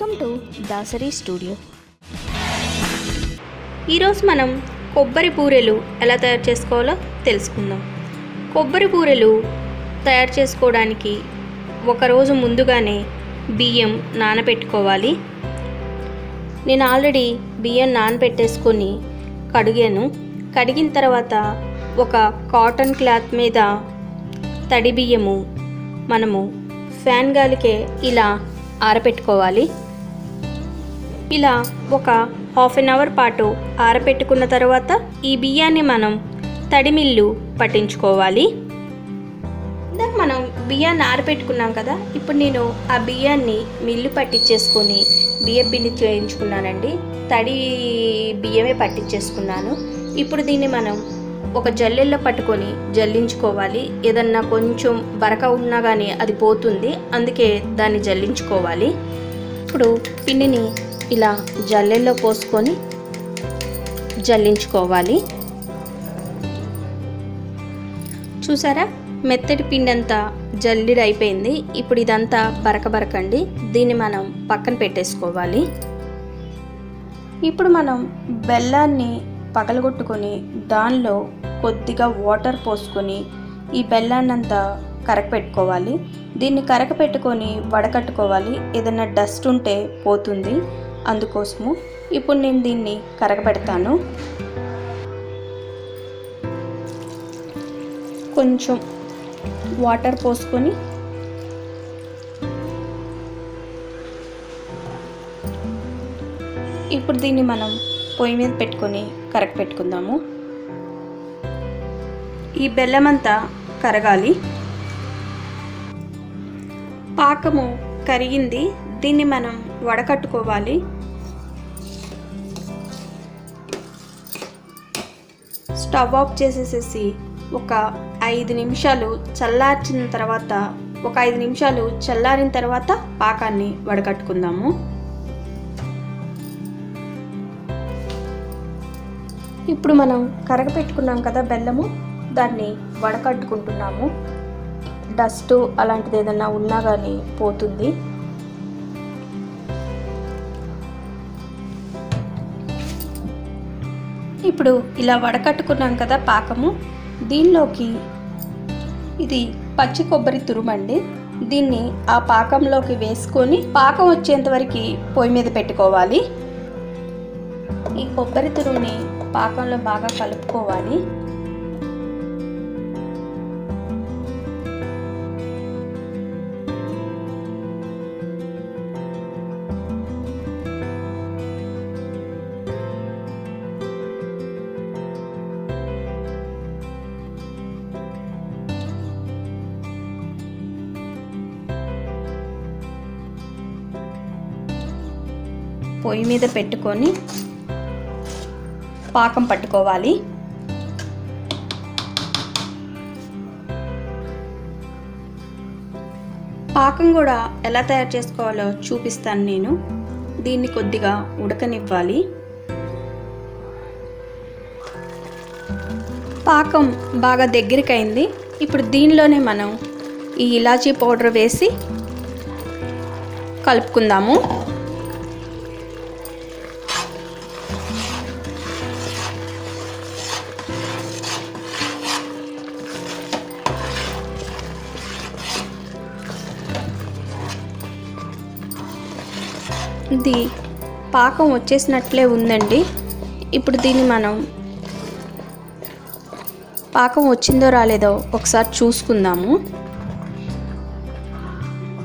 Welcome to Dasari studio. ఈరోజు మనం కొబ్బరి బూరెలు ఎలా తయారు చేసుకోవాలో తెలుసుకుందాం. కొబ్బరి బూరెలు తయారు చేసుకోవడానికి ఒకరోజు ముందుగానే బియ్యం నానబెట్టుకోవాలి. నేను ఆల్రెడీ బియ్యం నానబెట్టేసుకొని కడిగాను. కడిగిన తర్వాత ఒక కాటన్ క్లాత్ మీద తడి బియ్యము మనము ఫ్యాన్ గాలికే ఇలా ఆరబెట్టుకోవాలి. ఇలా ఒక హాఫ్ అన్ అవర్ పాటు ఆరబెట్టుకున్న తర్వాత ఈ బియ్యాన్ని మనం తడి మిల్లు పట్టించుకోవాలి. ఇందాక మనం బియ్యాన్ని ఆరబెట్టుకున్నాం కదా ఇప్పుడు నేను ఆ బియ్యాన్ని మిల్లు పట్టించేసుకొని బియ్య పిండి చేయించుకున్నానండి. తడి బియ్యమే పట్టించేసుకున్నాను. ఇప్పుడు దీన్ని మనం ఒక జల్లెల్లో పట్టుకొని జల్లించుకోవాలి. ఏదన్నా కొంచెం బరక ఉన్నా కానీ అది పోతుంది అందుకే దాన్ని జల్లించుకోవాలి. ఇప్పుడు పిండిని ఇలా జల్లెల్లో పోసుకొని జల్లించుకోవాలి. చూసారా? మెత్తటి పిండి అంతా జల్లిడి అయిపోయింది. ఇప్పుడు ఇదంతా బరకబరకండి. దీన్ని మనం పక్కన పెట్టేసుకోవాలి. ఇప్పుడు మనం బెల్లాన్ని పగలగొట్టుకొని దానిలో కొద్దిగా వాటర్ పోసుకొని ఈ బెల్లాన్ని అంతా కరగపెట్టుకోవాలి దీన్ని కరగపెట్టుకొని వడకట్టుకోవాలి. ఏదైనా డస్ట్ ఉంటే పోతుంది. అందుకోసము ఇప్పుడు నేను దీన్ని కరగబెడతాను. కొంచెం వాటర్ పోసుకొని ఇప్పుడు దీన్ని మనం పొయ్యి మీద పెట్టుకొని కరగ పెట్టుకుందాము. ఈ బెల్లం అంతా కరగాలి. పాకము కరిగింది. దీన్ని మనం వడకట్టుకోవాలి. స్టవ్ ఆఫ్ చేసేసేసి ఒక ఐదు నిమిషాలు చల్లార్చిన తర్వాత ఒక ఐదు నిమిషాలు చల్లారిన తర్వాత పాకాన్ని వడకట్టుకుందాము. ఇప్పుడు మనం కరగపెట్టుకున్నాం కదా బెల్లము దాన్ని వడకట్టుకుంటున్నాము. డస్ట్ అలాంటిది ఏదన్నా ఉన్నా కానీ పోతుంది. ఇప్పుడు ఇలా వడకట్టుకున్నాం కదా పాకము. దీనిలోకి ఇది పచ్చి కొబ్బరి తురుమండి. దీన్ని ఆ పాకంలోకి వేసుకొని పాకం వచ్చేంత వరకు పొయ్యి మీద పెట్టుకోవాలి. ఈ కొబ్బరి తురుముని పాకంలో బాగా కలుపుకోవాలి. పొయ్యి మీద పెట్టుకొని పాకం పట్టుకోవాలి. పాకం కూడా ఎలా తయారు చేసుకోవాలో చూపిస్తాను నేను. దీన్ని కొద్దిగా ఉడకనివ్వాలి. పాకం బాగా దగ్గరికైంది. ఇప్పుడు దీనిలోనే మనం ఈ ఇలాచీ పౌడర్ వేసి కలుపుకుందాము. ఇది పాకం వచ్చేసినట్లే ఉందండి. ఇప్పుడు దీన్ని మనం పాకం వచ్చిందో రాలేదో ఒకసారి చూసుకుందాము.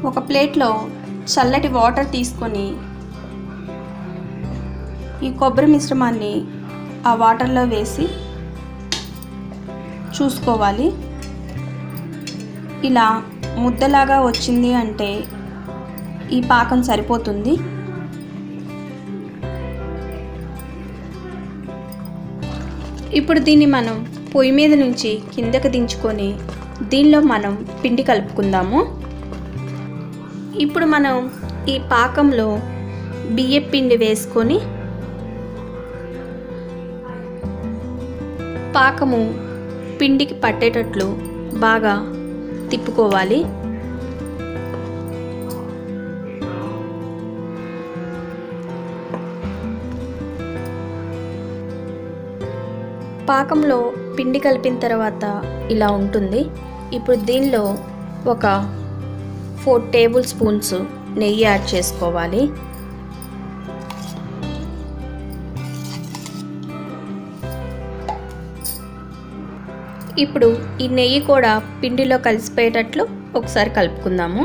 ఒక ప్లేట్లో చల్లటి వాటర్ తీసుకొని ఈ కొబ్బరి మిశ్రమాన్ని ఆ వాటర్లో వేసి చూసుకోవాలి. ఇలా ముద్దలాగా వచ్చింది అంటే ఈ పాకం సరిపోతుంది. ఇప్పుడు దీన్ని మనం పొయ్యి మీద నుంచి కిందకు దించుకొని దీనిలో మనం పిండి కలుపుకుందాము. ఇప్పుడు మనం ఈ పాకంలో బియ్య పిండి వేసుకొని పాకము పిండికి పట్టేటట్లు బాగా తిప్పుకోవాలి. పాకంలో పిండి కలిపిన తర్వాత ఇలా ఉంటుంది. ఇప్పుడు దీనిలో ఒక ఫోర్ టేబుల్ స్పూన్స్ నెయ్యి యాడ్ చేసుకోవాలి. ఇప్పుడు ఈ నెయ్యి కూడా పిండిలో కలిసిపోయేటట్లు ఒకసారి కలుపుకుందాము.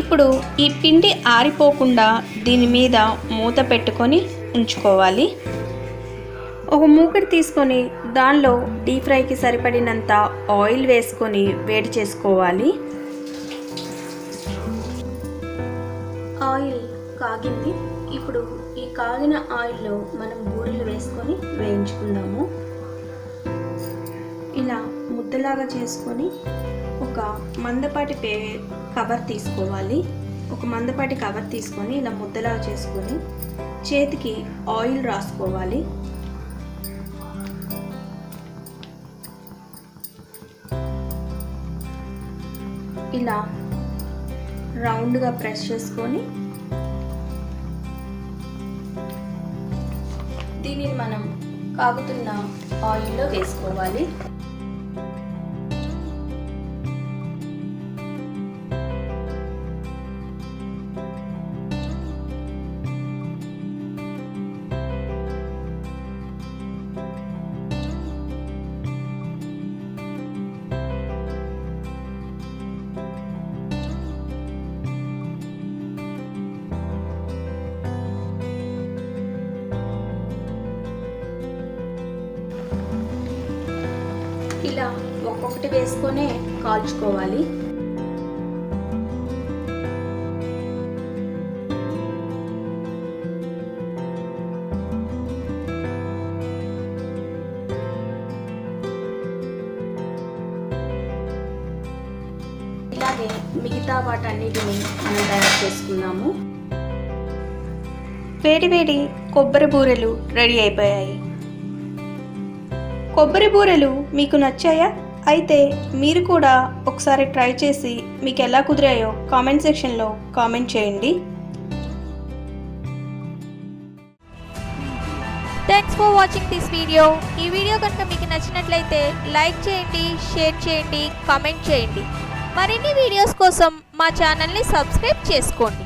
ఇప్పుడు ఈ పిండి ఆరిపోకుండా దీని మీద మూత పెట్టుకొని ఉంచుకోవాలి. ఒక మూకటి తీసుకొని దానిలో డీప్ ఫ్రైకి సరిపడినంత ఆయిల్ వేసుకొని వేడి చేసుకోవాలి. ఆయిల్ కాగింది. ఇప్పుడు ఈ కాగిన ఆయిల్లో మనం బూరెలు వేసుకొని వేయించుకుందాము. ఇలా ముద్దలాగా చేసుకొని ఒక మందపాటి పే కవర్ తీసుకోవాలి. ఒక మందపాటి కవర్ తీసుకొని ఇలా ముద్దలాగా చేసుకొని చేతికి ఆయిల్ రాసుకోవాలి. ఇలా రౌండ్గా ప్రెస్ చేసుకొని దీనిని మనం కాగుతున్న ఆయిల్లో వేసుకోవాలి. ఇలా ఒక్కొక్కటి వేసుకొనే కాల్చుకోవాలి. ఇలాగే మిగతా వాటన్నిటిని మనం తయారు చేసుకున్నాము. వేడి వేడి కొబ్బరి బూరెలు రెడీ అయిపోయాయి. కొబ్బరి బూరెలు మీకు నచ్చాయా? అయితే మీరు కూడా ఒకసారి ట్రై చేసి మీకు ఎలా కుదిరాయో కామెంట్ సెక్షన్లో కామెంట్ చేయండి. Thanks for watching this video ఈ వీడియో కనుక మీకు నచ్చినట్లయితే లైక్ చేయండి షేర్ చేయండి కామెంట్ చేయండి. మరిన్ని వీడియోస్ కోసం మా ఛానల్ని సబ్స్క్రైబ్ చేసుకోండి.